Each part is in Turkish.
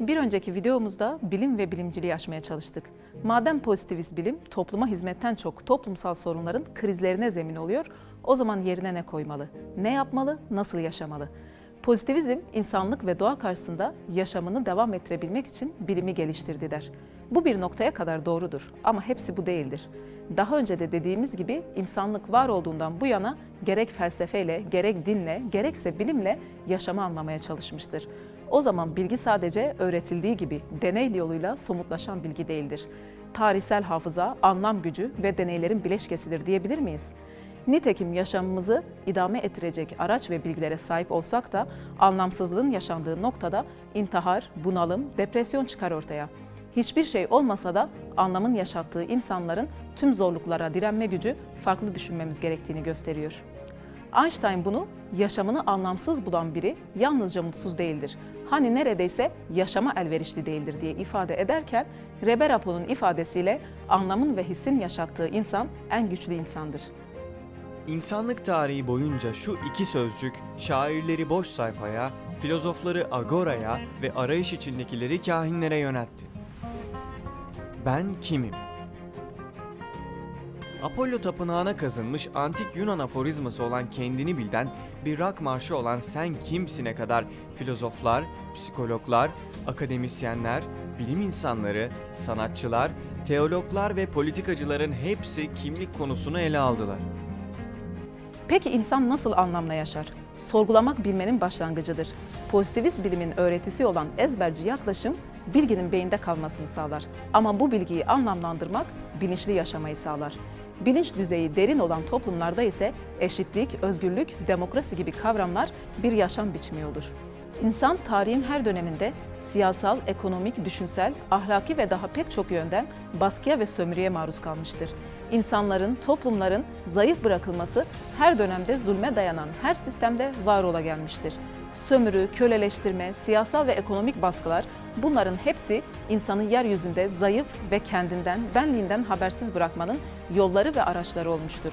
Bir önceki videomuzda bilim ve bilimciliği aşmaya çalıştık. Madem pozitivist bilim topluma hizmetten çok toplumsal sorunların krizlerine zemin oluyor, o zaman yerine ne koymalı? Ne yapmalı? Nasıl yaşamalı? Pozitivizm, insanlık ve doğa karşısında yaşamını devam ettirebilmek için bilimi geliştirdi der. Bu bir noktaya kadar doğrudur ama hepsi bu değildir. Daha önce de dediğimiz gibi insanlık var olduğundan bu yana gerek felsefeyle, gerek dinle, gerekse bilimle yaşamı anlamaya çalışmıştır. O zaman bilgi sadece öğretildiği gibi deney yoluyla somutlaşan bilgi değildir. Tarihsel hafıza, anlam gücü ve deneylerin bileşkesidir diyebilir miyiz? Nitekim yaşamımızı idame ettirecek araç ve bilgilere sahip olsak da anlamsızlığın yaşandığı noktada intihar, bunalım, depresyon çıkar ortaya. Hiçbir şey olmasa da anlamın yaşattığı insanların tüm zorluklara direnme gücü farklı düşünmemiz gerektiğini gösteriyor. Einstein bunu yaşamını anlamsız bulan biri yalnızca mutsuz değildir. Hani neredeyse yaşama elverişli değildir diye ifade ederken Reberapo'nun ifadesiyle anlamın ve hissin yaşattığı insan en güçlü insandır. İnsanlık tarihi boyunca şu iki sözcük şairleri boş sayfaya, filozofları agoraya ve arayış içindekileri kahinlere yöneltti. Ben kimim? Apollo tapınağına kazınmış antik Yunan aforizması olan kendini bilden bir rock marşı olan sen kimsine kadar filozoflar, psikologlar, akademisyenler, bilim insanları, sanatçılar, teologlar ve politikacıların hepsi kimlik konusunu ele aldılar. Peki insan nasıl anlamla yaşar? Sorgulamak bilmenin başlangıcıdır. Pozitivist bilimin öğretisi olan ezberci yaklaşım bilginin beyinde kalmasını sağlar. Ama bu bilgiyi anlamlandırmak bilinçli yaşamayı sağlar. Bilinç düzeyi derin olan toplumlarda ise eşitlik, özgürlük, demokrasi gibi kavramlar bir yaşam biçimi olur. İnsan tarihin her döneminde siyasal, ekonomik, düşünsel, ahlaki ve daha pek çok yönden baskıya ve sömürüye maruz kalmıştır. İnsanların, toplumların zayıf bırakılması her dönemde zulme dayanan her sistemde var ola gelmiştir. Sömürü, köleleştirme, siyasal ve ekonomik baskılar bunların hepsi insanı yeryüzünde zayıf ve kendinden, benliğinden habersiz bırakmanın yolları ve araçları olmuştur.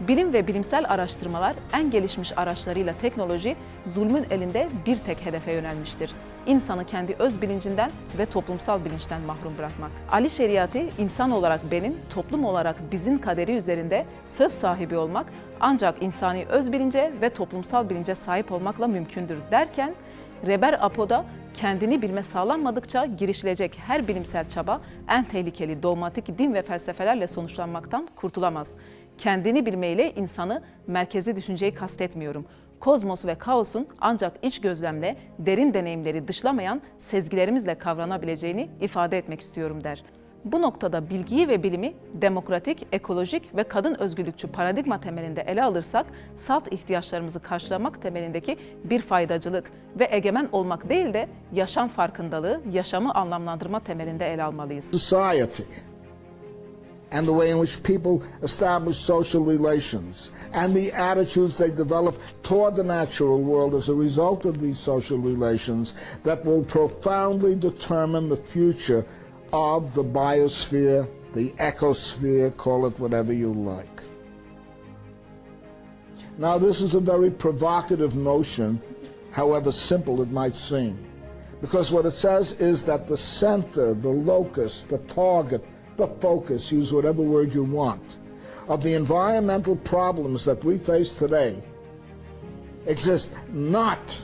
Bilim ve bilimsel araştırmalar en gelişmiş araçlarıyla teknoloji zulmün elinde bir tek hedefe yönelmiştir. İnsanı kendi öz bilincinden ve toplumsal bilinçten mahrum bırakmak. Ali şeriatı insan olarak benim, toplum olarak bizim kaderi üzerinde söz sahibi olmak ancak insani öz bilince ve toplumsal bilince sahip olmakla mümkündür derken Reber Apo'da kendini bilme sağlanmadıkça girişilecek her bilimsel çaba en tehlikeli dogmatik din ve felsefelerle sonuçlanmaktan kurtulamaz. Kendini bilmeyle insanı merkezi düşünceyi kastetmiyorum. Kozmos ve kaosun ancak iç gözlemle, derin deneyimleri dışlamayan sezgilerimizle kavranabileceğini ifade etmek istiyorum der. Bu noktada bilgiyi ve bilimi demokratik, ekolojik ve kadın özgürlükçü paradigma temelinde ele alırsak, salt ihtiyaçlarımızı karşılamak temelindeki bir faydacılık ve egemen olmak değil de yaşam farkındalığı, yaşamı anlamlandırma temelinde ele almalıyız. society and the way in which people establish social relations and the attitudes they develop toward the natural world as a result of these social relations that will profoundly determine the future of the biosphere, the ecosphere, call it whatever you like. Now, this is a very provocative notion, however simple it might seem. Because what it says is that the center, the locus, the target, the focus, use whatever word you want, of the environmental problems that we face today exist not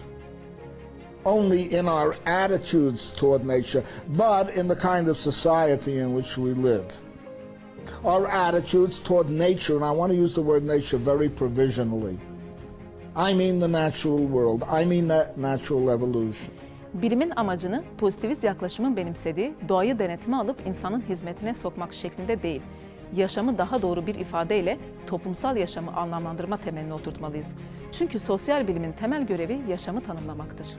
only in our attitudes toward nature, but in the kind of society in which we live. Our attitudes toward nature, and I want to use the word nature very provisionally. I mean the natural world. I mean that natural evolution. Bilimin amacını pozitivist yaklaşımın benimsediği doğayı denetime alıp insanın hizmetine sokmak şeklinde değil, yaşamı daha doğru bir ifadeyle toplumsal yaşamı anlamlandırma temeline oturtmalıyız. Çünkü sosyal bilimin temel görevi yaşamı tanımlamaktır.